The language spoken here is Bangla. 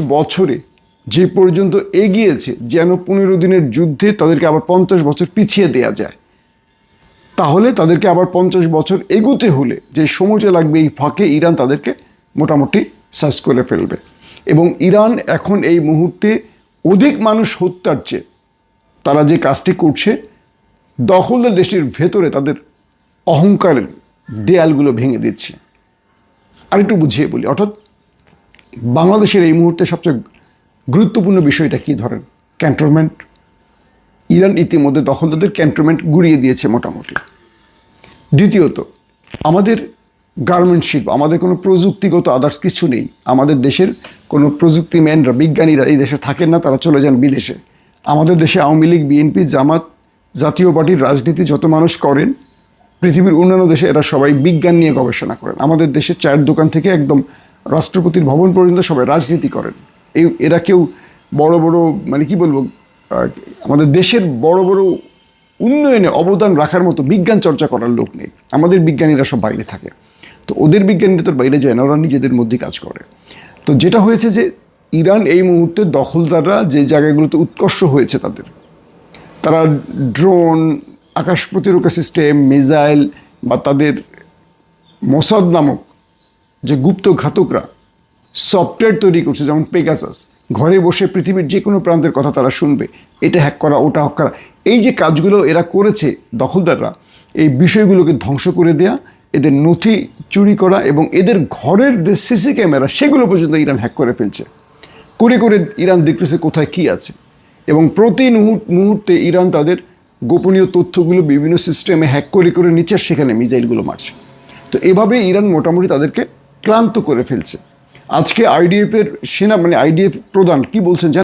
বছরে যে পর্যন্ত এগিয়েছে, যেন পনেরো দিনের যুদ্ধে তাদেরকে আবার পঞ্চাশ বছর পিছিয়ে দেয়া যায়। তাহলে তাদেরকে আবার পঞ্চাশ বছর এগোতে হলে যে সময়টা লাগবে এই ফাঁকে ইরান তাদেরকে মোটামুটি সার্চ করে ফেলবে। এবং ইরান এখন এই মুহূর্তে অধিক মানুষ হত্যার চেয়ে তারা যে কাজটি করছে, দখলদার দেশটির ভেতরে তাদের অহংকারের দেয়ালগুলো ভেঙে দিচ্ছে। আর একটু বুঝিয়ে বলি, অর্থাৎ বাংলাদেশের এই মুহূর্তে সবচেয়ে গুরুত্বপূর্ণ বিষয়টা কি ধরেন? ক্যান্টনমেন্ট ইরান ইতিমধ্যে দখলদারদের ক্যান্টনমেন্ট গুড়িয়ে দিয়েছে মোটামুটি। দ্বিতীয়ত, আমাদের গার্মেন্ট শিল্প, আমাদের কোনো প্রযুক্তিগত আদার্স কিছু নেই। আমাদের দেশের কোনো প্রযুক্তি ম্যানরা, বিজ্ঞানীরা এই দেশে থাকেন না, তারা চলে যান বিদেশে। আমাদের দেশে আওয়ামী লীগ, বিএনপি, জামাত, জাতীয় পার্টির রাজনীতি যত মানুষ করেন, পৃথিবীর অন্যান্য দেশে এরা সবাই বিজ্ঞান নিয়ে গবেষণা করেন। আমাদের দেশে চায়ের দোকান থেকে একদম রাষ্ট্রপতির ভবন পর্যন্ত সবাই রাজনীতি করেন। এই এরা কেউ বড় বড় মানে কি বলব আমাদের দেশের বড় বড় উন্নয়নে অবদান রাখার মতো বিজ্ঞান চর্চা করার লোক নেই। আমাদের বিজ্ঞানীরা সব বাইরে থাকে। তো ওদের বিজ্ঞানীরা তো বাইরে যায় না, ওরা নিজেদের মধ্যেই কাজ করে। তো যেটা হয়েছে যে ইরান এই মুহূর্তে দখলদাররা যে জায়গাগুলোতে উৎকর্ষ হয়েছে তাদের। তারা ড্রোন, আকাশ প্রতিরক্ষা সিস্টেম, মিসাইল বা তাদের মোসাদ নামক যে গুপ্ত ঘাতকরা সফটওয়্যার তৈরি করছে, যেমন পেগাসাস ঘরে বসে পৃথিবীর যে কোনো প্রান্তের কথা তারা শুনবে। এটা হ্যাক করা, ওটা হ্যাক করা। এই যে কাজগুলো এরা করেছে দখলদাররা, এই বিষয়গুলোকে ধ্বংস করে দেয়া, এদের নথি চুরি করা এবং এদের ঘরের যে সিসি ক্যামেরা, সেগুলো পর্যন্ত ইরান হ্যাক করে ফেলছে। করে করে ইরান দেখতেছে কোথায় কি আছে। এবং প্রতি মুহূর্ত- ইরান তাদের গোপনীয় তথ্যগুলো বিভিন্ন সিস্টেমে হ্যাক করে করে নিচ্ছে, সেখানে মিসাইলগুলো মারছে। তো এভাবে ইরান মোটামুটি তাদেরকে ক্লান্ত করে ফেলছে আজকে আইডিএফ এর সেনা মানে আইডিএফ প্রধান কি বলছেন?